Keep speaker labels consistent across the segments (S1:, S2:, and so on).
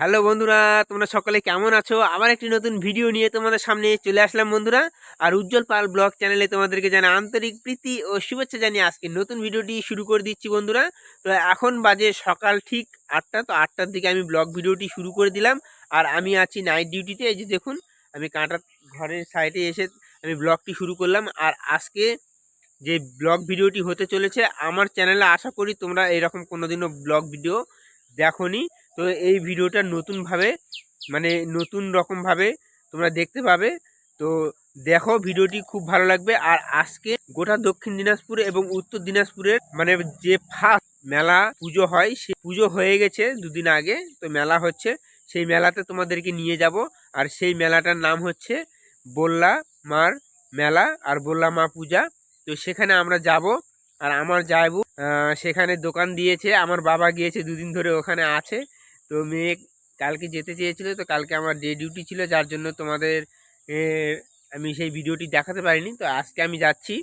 S1: Hello বন্ধুরা, তোমরা সকলে কেমন আছো? আবার একটি নতুন ভিডিও নিয়ে তোমাদের সামনে চলে আসলাম বন্ধুরা। আর উজ্জ্বল পাল ব্লগ চ্যানেলে তোমাদেরকে জানা আন্তরিক প্রীতি ও শুভেচ্ছা জানিয়ে আজকে নতুন ভিডিওটি শুরু করে দিচ্ছি বন্ধুরা। তো এখন বাজে সকাল ঠিক আটটা, তো আটটার দিকে আমি ব্লগ ভিডিওটি শুরু করে দিলাম। আর আমি আছি নাইট ডিউটিতে এই যে দেখুন, আমি কাঁটার ঘরের সাইডে এসে আমি ব্লগটি শুরু করলাম। আর আজকে যে ব্লগ ভিডিওটি হতে চলেছে, আমার চ্যানেলে আশা করি তোমরা এরকম কোনোদিনও ব্লগ ভিডিও দেখোনি। তো এই ভিডিওটা নতুনভাবে মানে নতুন রকমভাবে তোমরা দেখতে পাবে। তো দেখো ভিডিওটি খুব ভালো লাগবে। আর আজকে গোটা দক্ষিণ দিনাজপুরে এবং উত্তর দিনাজপুরের মানে যে ফার্স্ট মেলা পুজো হয়, সে পুজো হয়ে গেছে দুদিন আগে। তো মেলা হচ্ছে, সেই মেলাতে তোমাদেরকে নিয়ে যাব। আর সেই মেলাটার নাম হচ্ছে বল্লা মার মেলা আর বল্লা মা পূজা। তো সেখানে আমরা যাব। আর আমার যাইবু সেখানে দোকান দিয়েছে, আমার বাবা গিয়েছে দুদিন ধরে ওখানে আছে। তো মেয়ে কালকে যেতে চেয়েছিলো, তো কালকে আমার ডে ডিউটি ছিল, যার জন্য তোমাদের আমি সেই ভিডিওটি দেখাতে পারিনি। তো আজকে আমি যাচ্ছি।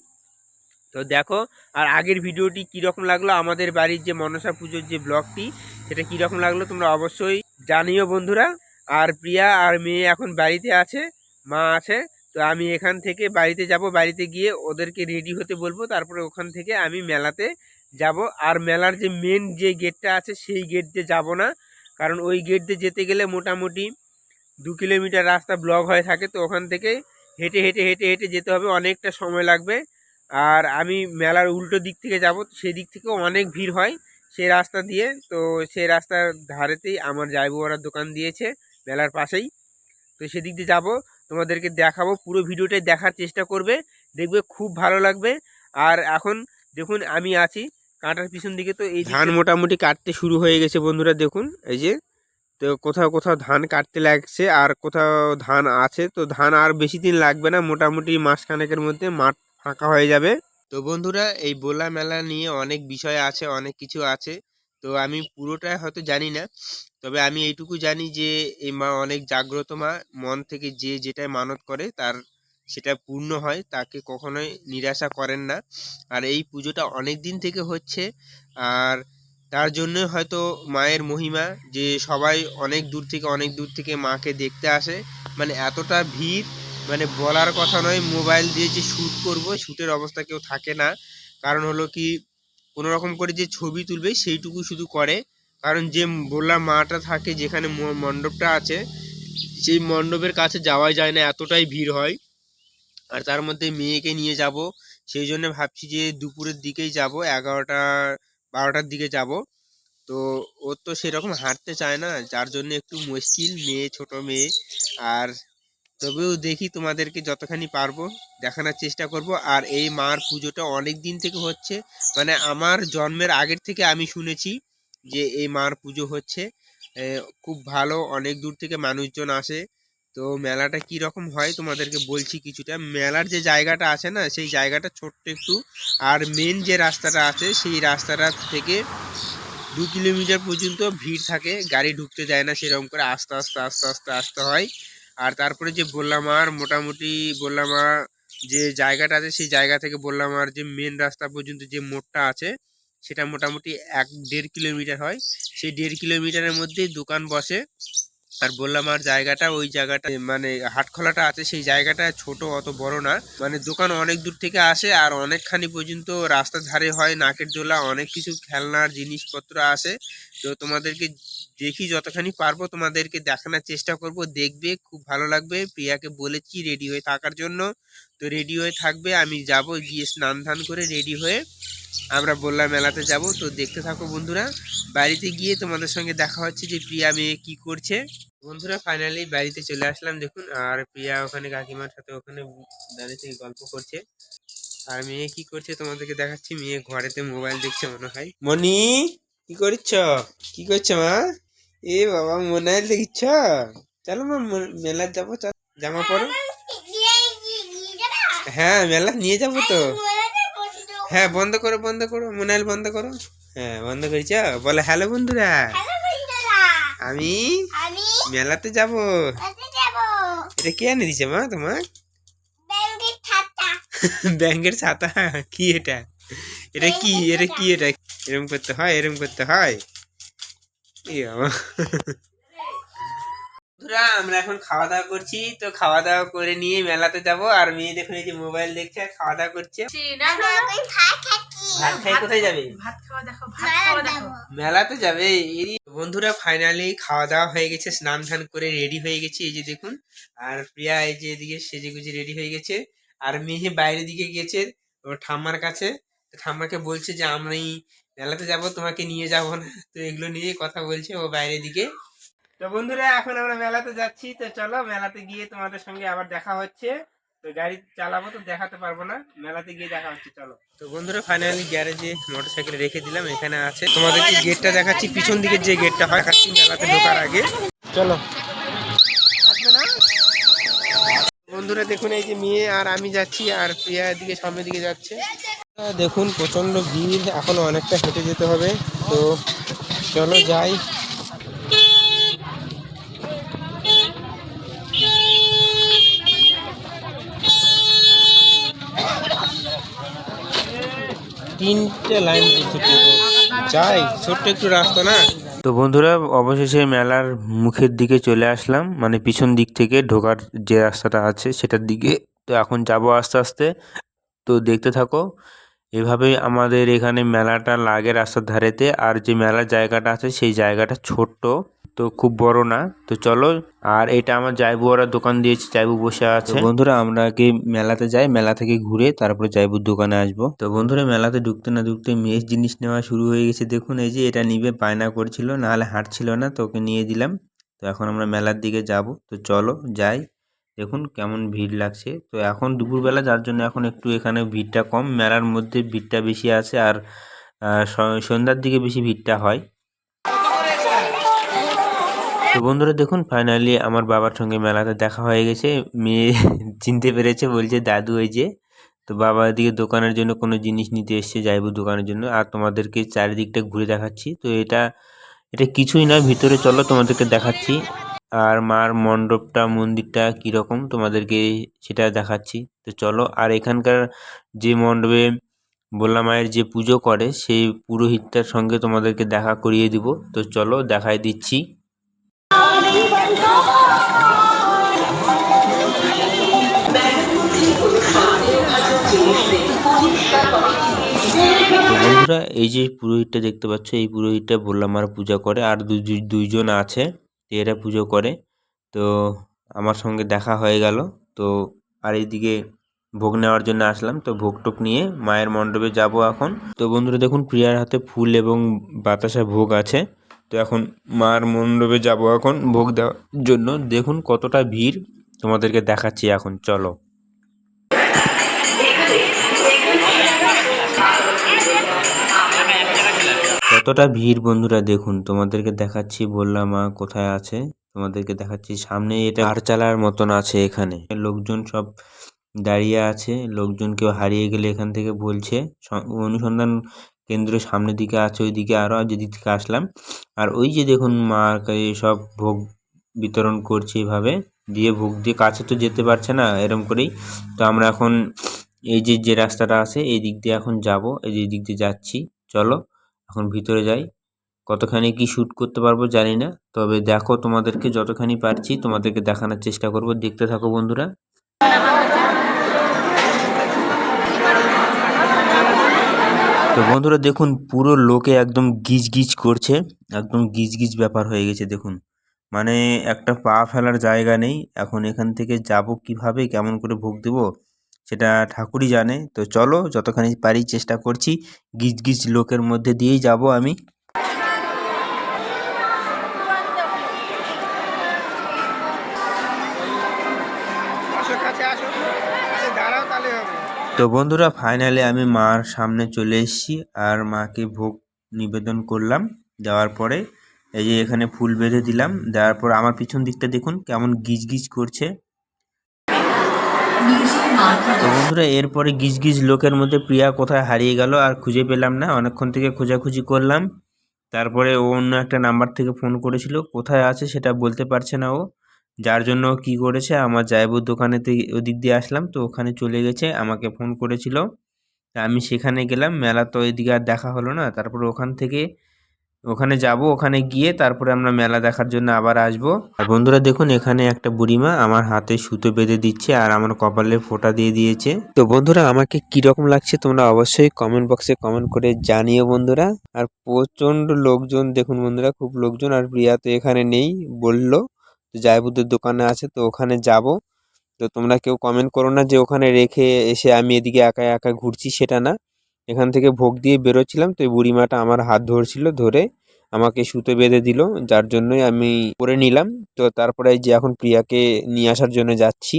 S1: তো দেখো, আর আগের ভিডিওটি কীরকম লাগল? আমাদের বাড়ির যে মনসা পুজোর যে ব্লগটি, সেটা কীরকম লাগল তোমরা অবশ্যই জানিও বন্ধুরা। আর প্রিয়া আর মেয়ে এখন বাড়িতে আছে, মা আছে, তো আমি এখান থেকে বাড়িতে যাব। বাড়িতে গিয়ে ওদেরকে রেডি হতে বলব। তারপরে ওখান থেকে আমি মেলাতে যাব। আর মেলার যে মেন যে গেটটা আছে, সেই গেট দিয়ে যাব না। কারণ ওই গেট দিয়ে যেতে গেলে মোটামুটি দু কিলোমিটার রাস্তা ব্লক হয়ে থাকে, তো ওখান থেকে হেঁটে হেঁটে হেঁটে হেঁটে যেতে হবে। অনেকটা সময় লাগবে। আর আমি মেলার উল্টো দিক থেকে যাব, সেই দিক থেকেও অনেক ভিড় হয় সেই রাস্তা দিয়ে। তো সেই রাস্তার ধারেতেই আমার ওরা দোকান দিয়েছে মেলার পাশেই। তো সেদিক দিয়ে যাব, তোমাদেরকে দেখাবো, পুরো ভিডিওটাই দেখার চেষ্টা করবে, দেখবে খুব ভালো লাগবে। আর এখন দেখুন, আমি আছি কাঁটার পিছন দিকে তো এই ধান মোটামুটি কাটতে শুরু হয়ে গেছে বন্ধুরা দেখুন এই যে। তো কোথাও কোথাও ধান কাটতে লাগছে আর কোথাও ধান আছে তো ধান আর বেশি দিন লাগবে না মোটামুটি মাসখানেকের মধ্যে মাঠ ফাঁকা হয়ে যাবে। তো বন্ধুরা এই বোলা মেলা নিয়ে অনেক বিষয় আছে অনেক কিছু আছে তো আমি পুরোটা হয়তো জানি না। তবে আমি এইটুকু জানি যে এই মা অনেক জাগ্রত মা মন থেকে যে যেটাই মানত করে তার সেটা পূর্ণ হয়, তাকে কখনোই নিরাশা করেন না। আর এই পুজোটা অনেক দিন থেকে হচ্ছে। আর তার জন্যই হয়তো মায়ের মহিমা, যে সবাই অনেক দূর থেকে, অনেক দূর থেকে মাকে দেখতে আসে। মানে এতটা ভিড় মানে বলার কথা নয়, মোবাইল দিয়ে যে শ্যুট করব, শ্যুটের অবস্থা কেউ থাকে না। কারণ হলো কি কোনো রকম করে যে ছবি তুলবে, সেইটুকু শুধু করে। কারণ যে বললাম, মাটা থাকে যেখানে মণ্ডপটা আছে, সেই মণ্ডপের কাছে যাওয়া যায় না, এতটাই ভিড় হয়। আর তার মধ্যে মেয়েকে নিয়ে যাব। সেই জন্য ভাবছি যে দুপুরের দিকেই যাব, এগারোটা, বারোটার দিকে যাব। তো ও তো সেরকম হাঁটতে চায় না, যার জন্য একটু মুশকিল, মেয়ে, ছোট মেয়ে। আর তবেও দেখি তোমাদেরকে যতখানি পারব দেখানোর চেষ্টা করব। আর এই মার পুজোটা অনেক দিন থেকে হচ্ছে। মানে আমার জন্মের আগের থেকে আমি শুনেছি যে এই মার পুজো হচ্ছে। খুব ভালো, অনেক দূর থেকে মানুষজন আসে। তো মেলাটা কি রকম হয় তোমাদেরকে বলছি কিছুটা। মেলার যে জায়গাটা আছে না, সেই জায়গাটা ছোট্ট একটু। আর মেন যে রাস্তাটা আছে, সেই রাস্তাটা থেকে দু কিলোমিটার পর্যন্ত ভিড় থাকে। গাড়ি ঢুকতে যায় না, সেরকম করে আস্তে আস্তে আস্তে আস্তে, আসতে হয়। আর তারপরে যে বললাম আর, মোটামুটি বললাম আর যে জায়গাটা আছে, সেই জায়গা থেকে বললাম আর যে মেন রাস্তা পর্যন্ত যে মোড়টা আছে, সেটা মোটামুটি এক দেড় কিলোমিটার হয়। সেই দেড় কিলোমিটারের মধ্যেই দোকান বসে। আর বললাম আর জায়গাটা, ওই জায়গাটা মানে হাটখোলাটা আছে, সেই জায়গাটা ছোট, অত বড় না। মানে দোকান অনেক দূর থেকে আসে, আর অনেকখানি পর্যন্ত রাস্তার ধারে হয়, নাকের দোলা, অনেক কিছু খেলনার জিনিসপত্র আসে। তো তোমাদেরকে দেখি যতখানি পারব তোমাদেরকে দেখানোর চেষ্টা করব। দেখবে, খুব ভালো লাগবে। প্রিয়াকে বলেছি রেডি হয়ে থাকার জন্য। তো রেডি হয়ে থাকবে, আমি যাব গিয়ে স্নান ধান করে রেডি হয়ে আমরা বললাম মেলাতে যাব। তো দেখতে থাকো বন্ধুরা। বাড়িতে গিয়ে তোমাদের সঙ্গে দেখা হচ্ছে যে প্রিয়া মেয়ে কি করছে। বন্ধুরা ফাইনালি বাড়িতে চলে আসলাম। দেখুন, আর প্রিয়া ওখানে কাকিমার সাথে ওখানে দাঁড়িয়ে থেকে গল্প করছে। আর মেয়ে কি করছে তোমাদেরকে দেখাচ্ছি। মেয়ে ঘরেতে মোবাইল দেখছে মনে হয়। মনি, কি করছ? কি করছ মা? এ বাবা মোবাইল দেখিচ্ছ চলো মা, ম- মেলার যাব জামা পরো। হ্যাঁ মেলা নিয়ে যাব তো। হ্যাঁ বন্ধ করো বন্ধ করো মোনাইল বন্ধ করো। হ্যাঁ বন্ধ করেছ? বলে, হ্যালো বন্ধুরা। আমি মেলাতে যাব। এটা কে এনে দিছে মা তোমার?
S2: ব্যাংকের
S1: ছাতা। কি এটা? এটা কি? এটা কি এটা? এরম করতে হয়, এরম করতে হয়। বন্ধুরা আমরা এখন খাওয়া দাওয়া করছি। তো খাওয়া দাওয়া করে নিয়ে মেলাতে যাব। আর মেয়ে দেখুন এই যে মোবাইল দেখছে আর খাওয়া দাওয়া করছে
S2: ভাত
S1: খাই কোথায় যাবে?
S3: ভাত খাওয়া দেখো ভাত খাওয়া দেখো।
S1: মেলাতে যাবে? এই বন্ধুরা ফাইনালি খাওয়া দাওয়া হয়ে গেছে স্নান ধান করে রেডি হয়ে গেছে। এই যে দেখুন আর প্রিয়া এই যে এদিকে সেজে গুজে রেডি হয়ে গেছে। আর মেয়ে বাইরের দিকে গেছে ওর ঠাম্মার কাছে। তো ঠাম্মাকে বলছে যে আমি মেলাতে যাব তোমাকে নিয়ে যাব না। তো এগুলো নিয়ে কথা বলছে ও বাইরের দিকে। তো বন্ধুরা এখন আমরা মেলাতে যাচ্ছি। তো চলো মেলাতে গিয়ে তোমাদের সঙ্গে আবার দেখা হচ্ছে। তো গাড়ি চালাবো তো দেখাতে পারব না। মেলাতে গিয়ে দেখা হচ্ছে চলো। তো বন্ধুরা ফাইনালি গ্যারেজে মোটরসাইকেল রেখে দিলাম এখানে আছে। তোমাদেরকে গেটটা দেখাচ্ছি পিছন দিকের যে গেটটা হয় দেখাচ্ছি মেলাতে ঢোকার আগে। চলো। বন্ধুরা দেখুন এই যে মেয়ে আর আমি যাচ্ছি আর প্রিয়া দিকে সামনের দিকে যাচ্ছে। দেখুন প্রচণ্ড ভিড় এখনও অনেকটা হেঁটে যেতে হবে। তো চলো যাই। তিনটে লাইন যাই, ছোট্ট একটু রাস্তা না?
S4: তো বন্ধুরা, অবশেষে মেলার মুখের দিকে চলে আসলাম। মানে পিছন দিক থেকে ঢোকার যে রাস্তাটা আছে, সেটার দিকে। তো এখন যাব আস্তে আস্তে। তো দেখতে থাকো এভাবেই আমাদের এখানে মেলাটা লাগে রাস্তার ধারেতে আর যে মেলার জায়গাটা আছে সেই জায়গাটা ছোট্ট তো খুব বড় না। তো চলো আর এটা আমার জাইবু ওরা দোকান দিয়েছে জাইবু বসে আছে। বন্ধুরা আমরা কি মেলাতে যাই? মেলা থেকে ঘুরে তারপরে জাইবুর দোকানে আসব। তো বন্ধুরা মেলাতে ঢুকতে না ঢুকতে মেষ জিনিস নেওয়া শুরু হয়ে গেছে। দেখুন এই যে এটা নিবে বায়না করছিল নাহলে হাঁটছিল না তো ওকে নিয়ে দিলাম। তো এখন আমরা মেলার দিকে যাব। তো চলো যাই। দেখুন কেমন ভিড় লাগছে। তো এখন দুপুরবেলা যার জন্য এখন একটু এখানে ভিড়টা কম। মেলার মধ্যে ভিড়টা বেশি আছে আর সন্ধ্যার দিকে বেশি ভিড়টা হয়। তো বন্ধুরা দেখুন ফাইনালি আমার বাবার সঙ্গে মেলাতে দেখা হয়ে গেছে। মেয়ে চিনতে পেরেছে, বলছে, দাদু ওই যে, তো বাবা এদিকে দোকানের জন্য কোনো জিনিস নিতে এসছে, যাইবো দোকানের জন্য। আর তোমাদেরকে চারিদিকটা ঘুরে দেখাচ্ছি। তো এটা এটা কিছুই না ভিতরে চলো তোমাদেরকে দেখাচ্ছি। আর মার মণ্ডপটা, মন্দিরটা কীরকম তোমাদেরকে সেটা দেখাচ্ছি। তো চলো, আর এখানকার যে মণ্ডপে ভোলা মায়ের যে পুজো করে, সেই পুরোহিতটার সঙ্গে তোমাদেরকে দেখা করিয়ে দিব। তো চলো দেখাই দিচ্ছি। বন্ধুরা, এই যে পুরোহিতটা দেখতে পাচ্ছ, এই পুরোহিতটা ভোলা মার পূজা করে, আর দুই দুই- দুইজন আছে। এরা পুজো করে। তো আমার সঙ্গে দেখা হয়ে গেল। তো আর এইদিকে ভোগ নেওয়ার জন্য আসলাম। তো ভোগ টোক নিয়ে মায়ের মণ্ডপে যাব এখন। তো বন্ধুরা, দেখুন প্রিয়ার হাতে ফুল এবং বাতাসা ভোগ আছে। তো এখন মার মণ্ডপে যাব এখন ভোগ দেওয়ার জন্য। দেখুন কতটা ভিড় তোমাদেরকে দেখাচ্ছি এখন। চলো। কতটা ভিড় বন্ধুরা দেখুন, তোমাদেরকে দেখাচ্ছি বললাম মা কোথায় আছে? তোমাদেরকে দেখাচ্ছি সামনে এটা আরচালার মতন আছে এখানে। লোকজন সব দাঁড়িয়ে আছে, লোকজন কেউ হারিয়ে গেলে এখান থেকে বলছে অনুসন্ধান কেন্দ্র সামনের দিকে আছে, ওইদিকে আরও যেদিক থেকে আসলাম। আর ওই যে দেখুন মার সব ভোগ বিতরণ করছে এভাবে, দিয়ে ভোগ দিয়ে কাছে তো যেতে পারছে না এরম করেই। তো আমরা এখন এই যে যে রাস্তাটা আছে, এই দিক দিয়ে এখন যাব, এই যে দিক দিয়ে যাচ্ছি। চলো। এখন ভিতরে যাই। কতখানি কি শ্যুট করতে পারব জানি না। তবে দেখো তোমাদেরকে যতখানি পারছি তোমাদেরকে দেখানোর চেষ্টা করব। দেখতে থাকো বন্ধুরা। তো বন্ধুরা দেখুন, পুরো লোকে একদম গিজ গিজ করছে। একদম গিজ গিজ ব্যাপার হয়ে গেছে, দেখুন। মানে একটা পা ফেলার জায়গা নেই। এখন এখান থেকে যাব কীভাবে, কেমন করে ভোগ দেবো? সেটা ঠাকুরই জানে। তো চলো যতখানি পারি চেষ্টা করছি। গিজ গিজ লোকের মধ্যে দিয়েই যাব আমি। তো বন্ধুরা ফাইনালে আমি মার সামনে চলে এসেছি আর মাকে ভোগ নিবেদন করলাম। দেওয়ার পরে এই যে এখানে ফুল বেঁধে দিলাম। দেওয়ার পর আমার পিছন দিকটা দেখুন কেমন গিজ গিজ করছে। তো বন্ধুরা, এরপরে গিজ লোকের মধ্যে প্রিয়া কোথায় হারিয়ে গেল আর খুঁজে পেলাম না। অনেকক্ষণ থেকে খোঁজাখুঁজি করলাম। তারপরে ও অন্য একটা নাম্বার থেকে ফোন করেছিল। কোথায় আছে সেটা বলতে পারছে না ও। যার জন্য কি করেছে, আমার জায়বুর দোকানে ওদিক দিয়ে আসলাম। তো ওখানে চলে গেছে, আমাকে ফোন করেছিল। আমি সেখানে গেলাম, মেলা তো এদিকে আর দেখা হলো না। তারপরে ওখান থেকে ওখানে যাব, ওখানে গিয়ে তারপরে আমরা মেলা দেখার জন্য আবার আসব। আর বন্ধুরা দেখুন, এখানে একটা বুড়িমা আমার হাতে সুতো বেঁধে দিচ্ছে আর আমার কপালে ফোঁটা দিয়ে দিয়েছে। তো বন্ধুরা, আমাকে রকম লাগছে তোমরা অবশ্যই কমেন্ট বক্সে কমেন্ট করে জানিও বন্ধুরা। আর প্রচণ্ড লোকজন, দেখুন বন্ধুরা, খুব লোকজন আর প্রিয়া তো এখানে নেই বলল। জায়বুদ্দের দোকানে আছে, তো ওখানে যাব। তো তোমরা কেউ কমেন্ট করো না যে ওখানে রেখে এসে আমি এদিকে একা একা ঘুরছি, সেটা না। এখান থেকে ভোগ দিয়ে বেরোচ্ছিলাম, তো এই বুড়িমাটা আমার হাত ধরছিল, ধরে আমাকে সুতো বেঁধে দিল, যার জন্যই আমি করে নিলাম। তো তারপরে যে এখন প্রিয়াকে নিয়ে আসার জন্য যাচ্ছি।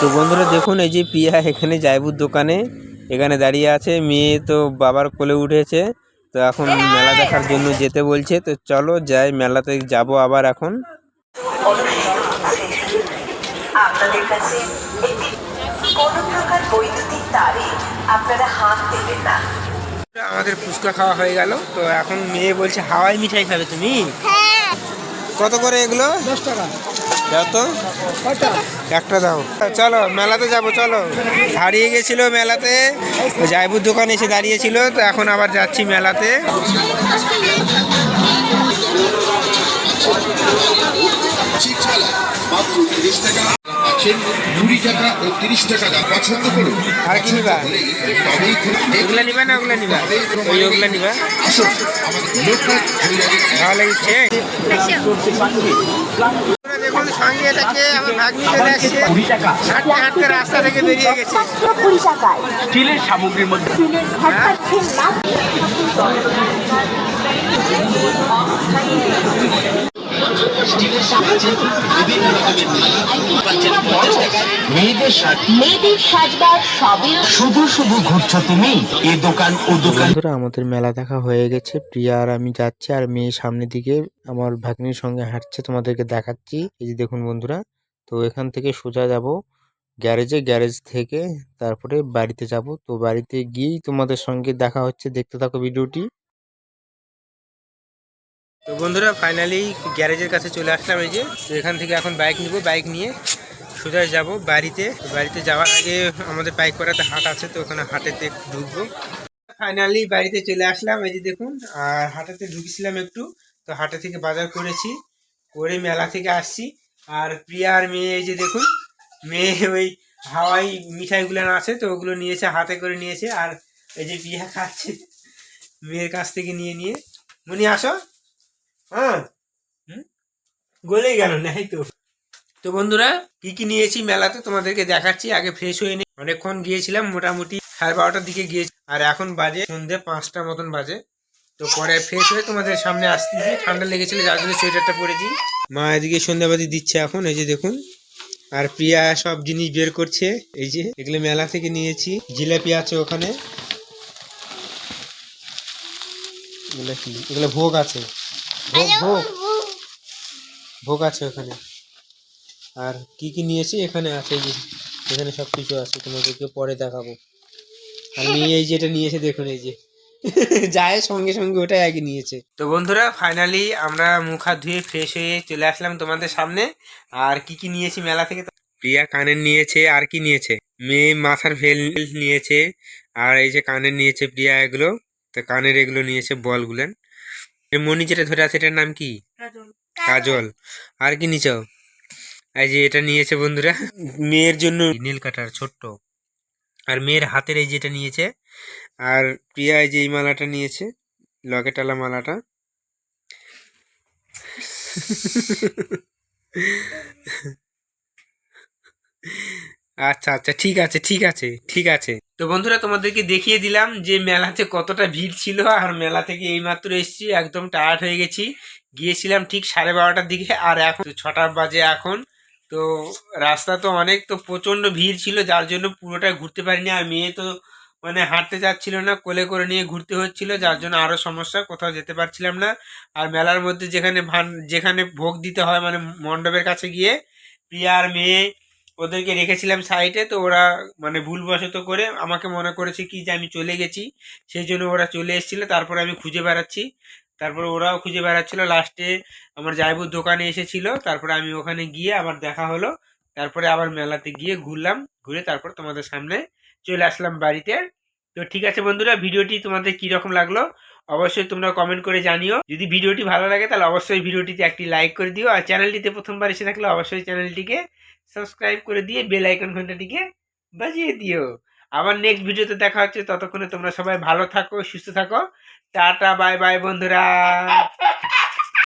S4: তো বন্ধুরা দেখুন, এই যে প্রিয়া এখানে জায়বুর দোকানে, এখানে দাঁড়িয়ে আছে। মেয়ে তো বাবার কোলে উঠেছে, তো এখন মেলা দেখার জন্য যেতে বলছে। তো চলো যাই, মেলাতে যাব আবার এখন।
S5: আপনাদের কাছে প্রকার বৈদ্যুতিক আপনারা হাত দেবেন না।
S1: আমাদের ফুচকা খাওয়া হয়ে গেল তো এখন মেয়ে বলছে হাওয়াই মিঠাই খাবে তুমি?
S2: হ্যাঁ।
S1: কত করে এগুলো? দশ টাকা। দাও তো। একটা দাও। চলো মেলাতে যাব চলো। হারিয়ে গেছিল মেলাতে জায়বুর দোকানে এসে দাঁড়িয়েছিল তো এখন আবার যাচ্ছি মেলাতে।
S6: ঠিক মাত্র তিরিশ টাকা। আছেন কুড়ি টাকা ও তিরিশ টাকা দাম। পছন্দ করুন।
S1: আর কি নিবা? ওগুলা নিবা না ওগুলা নিবা? ওই ওগুলা নিবা?
S6: আসুন আমাদের লোকাল
S1: ভালো লাগছে দেখুন সঙ্গে এটাকে আমার ভাগ্নি চলে আসছে। হাঁটতে হাঁটতে রাস্তা থেকে বেরিয়ে গেছে।
S7: স্টিলের সামগ্রীর মধ্যে। মেয়েদের
S2: মেয়েদের সাজবার সবের
S7: শুধু শুধু ঘুরছো তুমি? এ দোকান ও দোকান।
S4: বন্ধুরা আমাদের মেলা দেখা হয়ে গেছে। প্রিয়া আর আমি যাচ্ছি আর মেয়ে সামনের দিকে আমার ভাগ্নির সঙ্গে হাঁটছে তোমাদেরকে দেখাচ্ছি। এই যে দেখুন বন্ধুরা তো এখান থেকে সোজা যাব গ্যারেজে গ্যারেজ থেকে তারপরে বাড়িতে যাব। তো বাড়িতে গিয়েই তোমাদের সঙ্গে দেখা হচ্ছে। দেখতে থাকো ভিডিওটি।
S1: তো বন্ধুরা ফাইনালি গ্যারেজের কাছে চলে আসলাম এই যে। তো এখান থেকে এখন বাইক নিব। বাইক নিয়ে সোজা যাব বাড়িতে। বাড়িতে যাওয়ার আগে আমাদের বাইক করাতে হাট আছে, তো ওখানে হাটেতে ঢুকবো। ফাইনালি বাড়িতে চলে আসলাম, এই যে দেখুন। আর হাটেতে ঢুকেছিলাম একটু। তো হাটে থেকে বাজার করেছি। করে মেলা থেকে আসছি। আর প্রিয়া আর মেয়ে, এই যে দেখুন, মেয়ে ওই হাওয়াই মিঠাইগুলো আছে, তো ওগুলো নিয়েছে, হাতে করে নিয়েছে। আর এই যে প্রিয়া খাচ্ছে, মেয়ের কাছ থেকে নিয়ে নিয়ে। মনি, আসো। হ্যাঁ? গলেই গেল নাই তো। তো বন্ধুরা, কি কি নিয়েছি মেলাতে তোমাদেরকে দেখাচ্ছি, আগে ফ্রেশ হয়ে নিই অনেকক্ষণ গিয়েছিলাম, মোটামুটি সাড়ে বারোটার দিকে গিয়েছি। আর এখন বাজে সন্ধ্যে পাঁচটা মতন বাজে। তো পরে ফ্রেশ হয়ে তোমাদের সামনে আসতেছি ঠান্ডা লেগেছিল, যার জন্য সোয়েটারটা পরেছি। মা এদিকে সন্ধ্যাবাতি দিচ্ছে এখন, এই যে দেখুন। আর প্রিয়া সব জিনিস বের করছে, এই যে এগুলো মেলা থেকে নিয়েছি। জিলাপি আছে ওখানে। কি? এগুলো ভোগ আছে। ভোগ ভোগ। ভোগ আছে ওখানে। আর কি কি নিয়েছি? এখানে আছে যে এখানে সব কিছু আছে তোমাদেরকে পরে দেখাবো। আর মেয়ে এই যেটা নিয়েছে দেখুন এই যে। যায় সঙ্গে সঙ্গে ওটাই আগে নিয়েছে। তো বন্ধুরা ফাইনালি আমরা মুখ হাত ধুয়ে ফ্রেশ হয়ে চলে আসলাম তোমাদের সামনে। আর কি কি নিয়েছি মেলা থেকে? প্রিয়া কানের নিয়েছে আর কি নিয়েছে? মেয়ে মাথার ভেল নিয়েছে আর এই যে কানের নিয়েছে প্রিয়া এগুলো। তো কানের এগুলো নিয়েছে বলগুলেন। মনি যেটা ধরে আছে এটার নাম কি? কাজল। আর কি নিচ এই যে এটা নিয়েছে বন্ধুরা। মেয়ের জন্য নীল কাটার ছোট্ট। আর মেয়ের হাতের এই যেটা নিয়েছে আর প্রিয়া এই যে এই মালাটা নিয়েছে লকেটালা মালাটা। আচ্ছা আচ্ছা ঠিক আছে ঠিক আছে ঠিক আছে। তো বন্ধুরা, তোমাদেরকে দেখিয়ে দিলাম যে মেলাতে কতটা ভিড় ছিল, আর মেলা থেকে এইমাত্র এসেছি, একদম টায়ার্ড হয়ে গেছি। গিয়েছিলাম ঠিক সাড়ে বারোটার দিকে, আর এখন ছটা বাজে এখন। তো রাস্তা তো অনেক, তো প্রচণ্ড ভিড় ছিল, যার জন্য পুরোটা ঘুরতে পারিনি। আর মেয়ে তো মানে হাঁটতে চাচ্ছিল না, কোলে করে নিয়ে ঘুরতে হচ্ছিল, যার জন্য আরও সমস্যা, কোথাও যেতে পারছিলাম না। আর মেলার মধ্যে যেখানে ভান, যেখানে ভোগ দিতে হয় মানে মণ্ডপের কাছে গিয়ে, প্রিয়া আর মেয়ে ওদেরকে রেখেছিলাম সাইডে তো ওরা মানে ভুলবশত করে আমাকে মনে করেছে কি যে আমি চলে গেছি। সেই জন্য ওরা চলে এসেছিল, তারপরে আমি খুঁজে বেড়াচ্ছি। তারপরে ওরাও খুঁজে বেড়াচ্ছিল। লাস্টে আমার জায়বুর দোকানে এসেছিল, তারপরে আমি ওখানে গিয়ে আবার দেখা হলো। তারপরে আবার মেলাতে গিয়ে ঘুরলাম, ঘুরে তারপর তোমাদের সামনে চলে আসলাম বাড়িতে। তো ঠিক আছে বন্ধুরা, ভিডিওটি তোমাদের কীরকম লাগল অবশ্যই তোমরা কমেন্ট করে জানিও। যদি ভিডিওটি ভালো লাগে তাহলে অবশ্যই ভিডিওটিতে একটি লাইক করে দিও। আর চ্যানেলটিতে প্রথমবার এসে থাকলে অবশ্যই চ্যানেলটিকে সাবস্ক্রাইব করে দিয়ে বেল আইকন ঘন্টাটিকে বাজিয়ে দিও। আবার নেক্সট ভিডিওতে দেখা হচ্ছে, ততক্ষণে তোমরা সবাই ভালো থাকো, সুস্থ থাকো। টাটা বাই বাই বন্ধুরা।